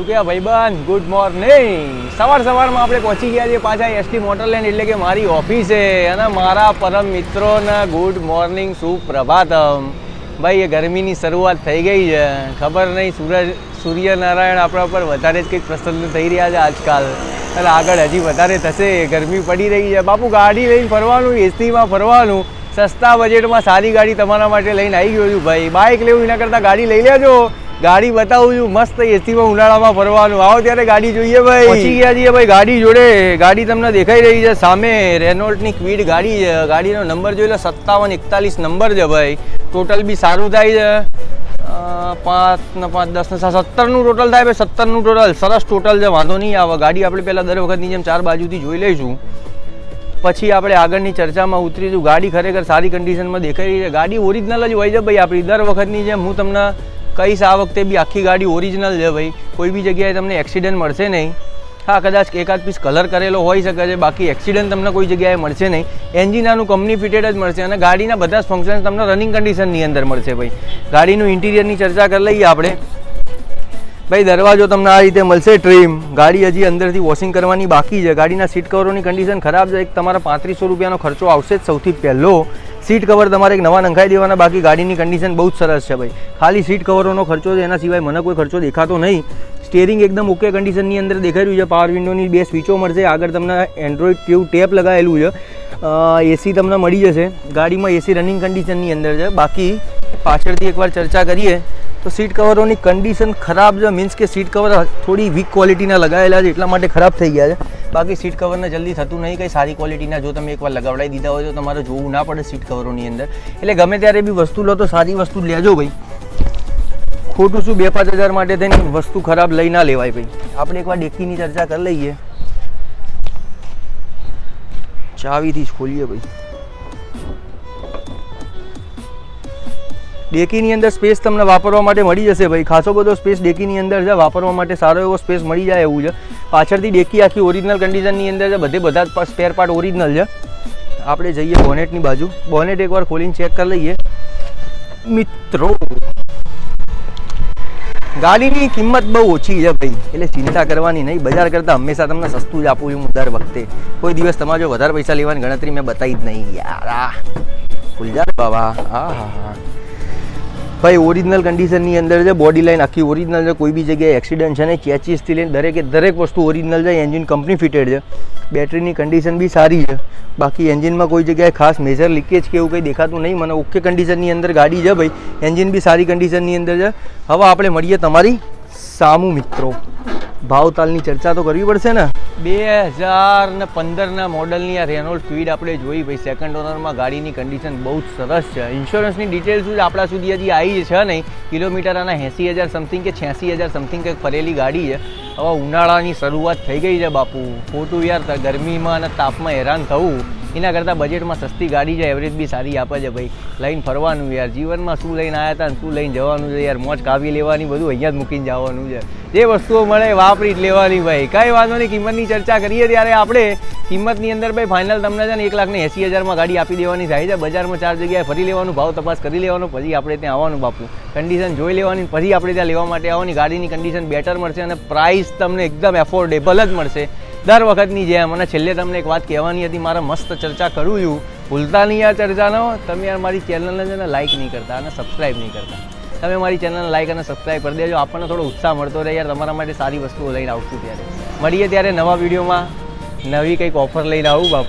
શું કહેવાય ભાઈબંધ? ગુડ મોર્નિંગ સવાર સવારમાં આપણે પહોંચી ગયા છીએ પાછા એસટી મોટરલેન્ડ એટલે કે મારી ઓફિસે. અને મારા પરમ મિત્રોના ગુડ મોર્નિંગ સુપ્રભાતમ. ભાઈ, એ ગરમીની શરૂઆત થઈ ગઈ છે. ખબર નહીં, સૂરજ, સૂર્યનારાયણ આપણા પર વધારે જ કંઈક પ્રસન્ન થઈ રહ્યા છે આજકાલ. અને આગળ હજી વધારે થશે. ગરમી પડી રહી છે. બાપુ, ગાડી લઈને ફરવાનું, એસીમાં ફરવાનું. સસ્તા બજેટમાં સારી ગાડી તમારા માટે લઈને આવી ગયો છું ભાઈ. બાઇક લેવું એના કરતાં ગાડી લઈ લેજો. ગાડી બતાવું છું. મસ્ત એસીમાં ઉનાળામાં ફરવાનું. આવો ત્યારે ગાડી જોઈએ ભાઈ. પહોંચી ગયા છીએ ભાઈ ગાડી જોડે. ગાડી તમને દેખાઈ રહી છે. સામે રેનોલ્ટની ક્વિડ ગાડી છે. ગાડીનો નંબર જોઈ લો. સત્તાવન એકતાલીસ નંબર છે ભાઈ. ટોટલ બી સારું થાય છે. પાંચ ને પાંચ, દસ ને સાત, સત્તરનું ટોટલ થાય ભાઈ. સત્તરનું ટોટલ સરસ ટોટલ છે. વાંધો નહીં આવે. ગાડી આપણે પહેલાં દર વખતની જેમ ચાર બાજુથી જોઈ લઈશું. પછી આપણે આગળની ચર્ચામાં ઉતરીશું. ગાડી ખરેખર સારી કન્ડિશનમાં દેખાઈ રહી છે. ગાડી ઓરિજિનલ જ હોય છે ભાઈ આપણી. દર વખતની જેમ હું તમને કહીશ આ વખતે બી આખી ગાડી ઓરિજિનલ છે ભાઈ. કોઈ બી જગ્યાએ તમને એક્સિડન્ટ મળશે નહીં. હા, કદાચ એકાદ પીસ કલર કરેલો હોઈ શકે છે, બાકી એક્સિડન્ટ તમને કોઈ જગ્યાએ મળશે નહીં. એન્જિન આનું કંપની ફિટેડ જ મળશે અને ગાડીના બધા જ ફંક્શન તમને રનિંગ કન્ડિશનની અંદર મળશે ભાઈ. ગાડીનું ઇન્ટિરિયરની ચર્ચા કરી લઈએ આપણે. ભાઈ, દરવાજો તમને આ રીતે મળશે ટ્રીમ ગાડી હજી અંદરથી વોશિંગ કરવાની બાકી છે. ગાડીના સીટ કવરોની કન્ડિશન ખરાબ છે. એક તમારા પાંત્રીસો રૂપિયાનો ખર્ચો આવશે જ સૌથી પહેલો. સીટ કવર તમારે એક નવા નંખાઈ દેવાના, બાકી ગાડીની કન્ડિશન બહુ જ સરસ છે ભાઈ. ખાલી સીટ કવરોનો ખર્ચો છે, એના સિવાય મને કોઈ ખર્ચો દેખાતો નહીં. સ્ટેરિંગ એકદમ ઓકે કન્ડિશનની અંદર દેખાઈ રહ્યું છે. પાવર વિન્ડોની બે સ્વિચો મળશે. આગળ તમને એન્ડ્રોઈડ ટ્યુબ ટેપ લગાવેલું છે. એસી તમને મળી જશે. ગાડીમાં એસી રનિંગ કન્ડિશનની અંદર છે. બાકી પાછળથી એકવાર ચર્ચા કરીએ, તો સીટ કવરોની કન્ડિશન ખરાબ છે. મીન્સ કે સીટ કવર થોડી વીક ક્વોલિટીના લગાવેલા છે, એટલા માટે ખરાબ થઈ ગયા છે. બાકી સીટ કવરને જલ્દી થતું નહીં, કંઈ સારી ક્વોલિટીના જો તમે એકવાર લગાવડાવી દીધા હોય તો તમારે જોવું ના પડે સીટ કવરોની અંદર. એટલે ગમે ત્યારે બી વસ્તુ લો તો સારી વસ્તુ લેજો ભાઈ. ખોટું શું બે પાંચ હજાર માટે થઈને વસ્તુ ખરાબ લઈ ના લેવાય ભાઈ. આપણે એકવાર ડેકીની ચર્ચા કરી લઈએ. ચાવીથી જ ખોલીએ ભાઈ. ડેકીની અંદર સ્પેસ તમને વાપરવા માટે મળી જશે ભાઈ. ખાસો બધો સ્પેસ ડેકીની અંદર છે. વાપરવા માટે સારો એવો સ્પેસ મળી જાય એવું છે. પાછળથી ડેકી આખી ઓરિજિનલ કન્ડિશનની અંદર છે. બધે બધા સ્પેર પાર્ટ ઓરિજિનલ છે. આપણે જઈએ બોનેટની બાજુ. બોનેટ એકવાર ખોલીને ચેક કરી લઈએ. મિત્રો, ગાડીની કિંમત બહુ ઓછી છે ભાઈ. એટલે ચિંતા કરવાની નહીં. બજાર કરતાં હંમેશા તમને સસ્તું જ આપું છું હું દર વખતે. કોઈ દિવસ તમારે જો વધારે પૈસા લેવાની ગણતરી મેં બતાવી જ નહીં. યાર, આ. ફૂલજાર બાબા. હા હા હા. ભાઈ ઓરિજિનલ કન્ડિશનની અંદર છે બોડી લાઇન આખી ઓરિજિનલ છે, કોઈ બી જગ્યાએ એક્સિડન્ટ છે ને ચેચીસથી લઈને દરેકે દરેક વસ્તુ ઓરિજિનલ છે એન્જિન કંપની ફિટેડ છે. બેટરીની કન્ડિશન બી સારી છે. બાકી એન્જિનમાં કોઈ જગ્યાએ ખાસ મેજર લીકેજ કે એવું કંઈ દેખાતું નહીં. મને ઓકે કન્ડિશનની અંદર ગાડી છે ભાઈ. એન્જિન બી સારી કન્ડિશનની અંદર છે. હવે આપણે મળીએ તમારી સામુ મિત્રો. ભાવતાલની ચર્ચા તો કરવી પડશે ને? બે હજાર ને પંદરના મોડલની આ રેનોલ્ડ સ્પીડ આપણે જોઈ ભાઈ સેકન્ડ ઓનરમાં ગાડીની કન્ડિશન બહુ જ સરસ છે. ઇન્સ્યોરન્સની ડિટેલ શું આપણા સુધી હજી આવી છે નહીં. કિલોમીટર આના એંસી હજાર સમથિંગ કે છ્યાસી હજાર સમથિંગ કંઈક ફરેલી ગાડી છે. હવે ઉનાળાની શરૂઆત થઈ ગઈ છે બાપુ. ખોટું યાર ગરમીમાં અને તાપમાં હેરાન થવું. એના કરતાં બજેટમાં સસ્તી ગાડી છે એવરેજ બી સારી આપે છે ભાઈ. લઈને ફરવાનું યાર, જીવનમાં શું લઈને આવ્યા હતા અને શું લઈને જવાનું છે યાર, મોજ કાવી લેવાની, બધું અહીંયા જ મૂકીને જવાનું છે. જે વસ્તુઓ મળે વાપરી જ લેવાની ભાઈ. કાંઈ વાંધો નહીં, કિંમતની ચર્ચા કરીએ ત્યારે આપણે કિંમતની અંદર ભાઈ ફાઇનલ તમને છે ને એક લાખને એંસી હજારમાં ગાડી આપી દેવાની થાય છે. બજારમાં ચાર જગ્યાએ ફરી લેવાનું, ભાવ તપાસ કરી લેવાનો, પછી આપણે ત્યાં આવવાનું બાપુ. કન્ડિશન જોઈ લેવાની, પછી આપણે ત્યાં લેવા માટે આવવાની. ગાડીની કન્ડિશન બેટર મળશે અને પ્રાઇસ તમને એકદમ એફોર્ડેબલ જ મળશે. દર વખતની જેમ અને છેલ્લે તમને એક વાત કહેવાની હતી, મારે મસ્ત ચર્ચા કરું છું. ભૂલતા નહીં આ ચર્ચાનો. તમે યાર મારી ચેનલને છે ને લાઇક નહીં કરતા અને સબસ્ક્રાઇબ નહીં કરતા. તમે મારી ચેનલને લાઇક અને સબસ્ક્રાઇબ કરી દેજો. આપણને થોડો ઉત્સાહ મળતો રહે યાર. તમારા માટે સારી વસ્તુઓ લઈને આવશું ત્યારે. મળીએ ત્યારે નવા વિડીયોમાં. નવી કંઈક ઓફર લઈને આવું, બાપુ.